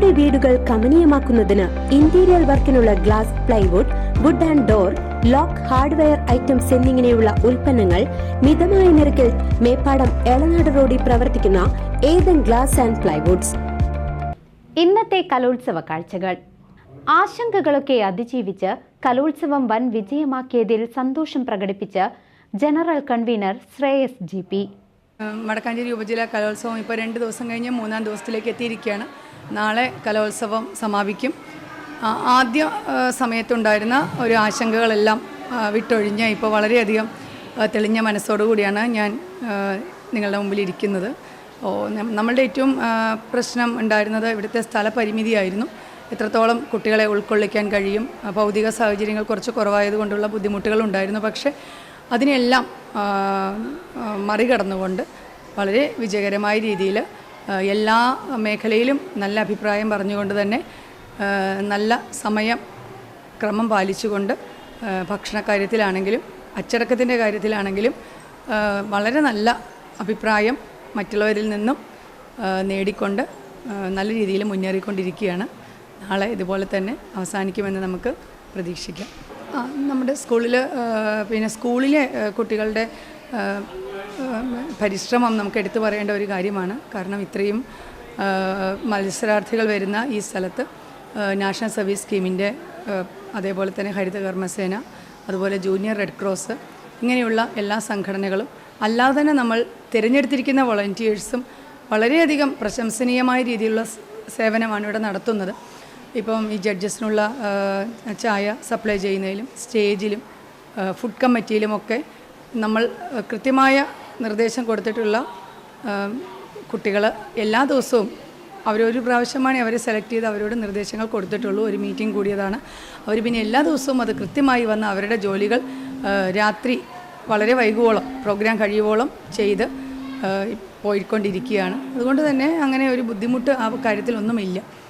നിങ്ങളുടെ വീടുകൾ കമനീയമാക്കുന്നതിന് interior വർക്കിനുള്ള glass plywood wood and door lock hardware items എന്നിങ്ങനെയുള്ള ഉൽപ്പന്നങ്ങൾ മിതമായ നിരക്കിൽ മേപ്പാടം എളനാട് റോഡിൽ പ്രവർത്തിക്കുന്ന ഏതൻ ഗ്ലാസ് ആൻഡ് പ്ലൈവുഡ്സ്. ഇന്നത്തെ കലോത്സവ കാഴ്ചകൾ. ആശങ്കകളൊക്കെ അതിജീവിച്ച് കലോത്സവം വൻ വിജയമാക്കിയതിൽ സന്തോഷം പ്രകടിപ്പിച്ച് general convener Shreyas G P. Vadakkanchery ഉപജില്ലാ കലോത്സവം ഇപ്പോൾ രണ്ട് ദിവസം കഴിഞ്ഞ് മൂന്നാം ദിവസത്തിലേക്ക് എത്തിയിരിക്കുകയാണ്. നാളെ കലോത്സവം സമാപിക്കും. ആദ്യ സമയത്തുണ്ടായിരുന്ന ഒരു ആശങ്കകളെല്ലാം വിട്ടൊഴിഞ്ഞ് ഇപ്പോൾ വളരെയധികം തെളിഞ്ഞ മനസ്സോടുകൂടിയാണ് ഞാൻ നിങ്ങളുടെ മുമ്പിൽ ഇരിക്കുന്നത്. ഓ നമ്മളുടെ ഏറ്റവും പ്രശ്നം ഉണ്ടായിരുന്നത് ഇവിടുത്തെ സ്ഥലപരിമിതിയായിരുന്നു. എത്രത്തോളം കുട്ടികളെ ഉൾക്കൊള്ളിക്കാൻ കഴിയും ഭൗതിക സാഹചര്യങ്ങൾ കുറച്ച് കുറവായതുകൊണ്ടുള്ള ബുദ്ധിമുട്ടുകളുണ്ടായിരുന്നു. പക്ഷേ അതിനെല്ലാം മറികടന്നുകൊണ്ട് വളരെ വിജയകരമായ രീതിയിൽ എല്ലാ മേഖലയിലും നല്ല അഭിപ്രായം പറഞ്ഞുകൊണ്ട് തന്നെ നല്ല സമയം ക്രമം പാലിച്ചുകൊണ്ട് ഭക്ഷണക്കാര്യത്തിലാണെങ്കിലും ഭക്ഷണ കാര്യത്തിലാണെങ്കിലും അച്ചടക്കത്തിന്റെ കാര്യത്തിലാണെങ്കിലും വളരെ നല്ല അഭിപ്രായം മറ്റുള്ളവരിൽ നിന്നും നേടിക്കൊണ്ട് നല്ല രീതിയിൽ മുന്നേറിക്കൊണ്ടിരിക്കുകയാണ്. നാളെ ഇതുപോലെ തന്നെ അവസാനിക്കുമെന്ന് നമുക്ക് പ്രതീക്ഷിക്കാം. നമ്മുടെ സ്കൂളിൽ പിന്നെ സ്കൂളിലെ കുട്ടികളുടെ പരിശ്രമം നമുക്ക് എടുത്തു പറയേണ്ട ഒരു കാര്യമാണ്. കാരണം ഇത്രയും മത്സരാർത്ഥികൾ വരുന്ന ഈ സ്ഥലത്ത് നാഷണൽ സർവീസ് സ്കീമിന്റെ അതേപോലെ തന്നെ ഹരിത കർമ്മസേന അതുപോലെ ജൂനിയർ റെഡ് ക്രോസ് ഇങ്ങനെയുള്ള എല്ലാ സംഘടനകളും അല്ലാതെ തന്നെ നമ്മൾ തിരഞ്ഞെടുത്തിരിക്കുന്ന വോളണ്ടിയേഴ്സും വളരെയധികം പ്രശംസനീയമായ രീതിയിലുള്ള സേവനമാണ് ഇവിടെ നടത്തുന്നത്. ഇപ്പം ഈ ജഡ്ജസിനുള്ള ചായ സപ്ലൈ ചെയ്യുന്നതിലും സ്റ്റേജിലും ഫുഡ് കമ്മിറ്റിയിലുമൊക്കെ നമ്മൾ കൃത്യമായ നിർദ്ദേശം കൊടുത്തിട്ടുള്ള കുട്ടികൾ എല്ലാ ദിവസവും അവരൊരു പ്രാവശ്യമാണ് അവരെ സെലക്ട് ചെയ്ത് അവരോട് നിർദ്ദേശങ്ങൾ കൊടുത്തിട്ടുള്ളൂ. ഒരു മീറ്റിംഗ് കൂടിയതാണ്. അവർ പിന്നെ എല്ലാ ദിവസവും അത് കൃത്യമായി വന്ന് അവരുടെ ജോലികൾ രാത്രി വളരെ വൈകുവോളം പ്രോഗ്രാം കഴിയുവോളം ചെയ്ത് പോയിക്കൊണ്ടിരിക്കുകയാണ്. അതുകൊണ്ട് തന്നെ അങ്ങനെ ഒരു ബുദ്ധിമുട്ട് ആ കാര്യത്തിലൊന്നുമില്ല.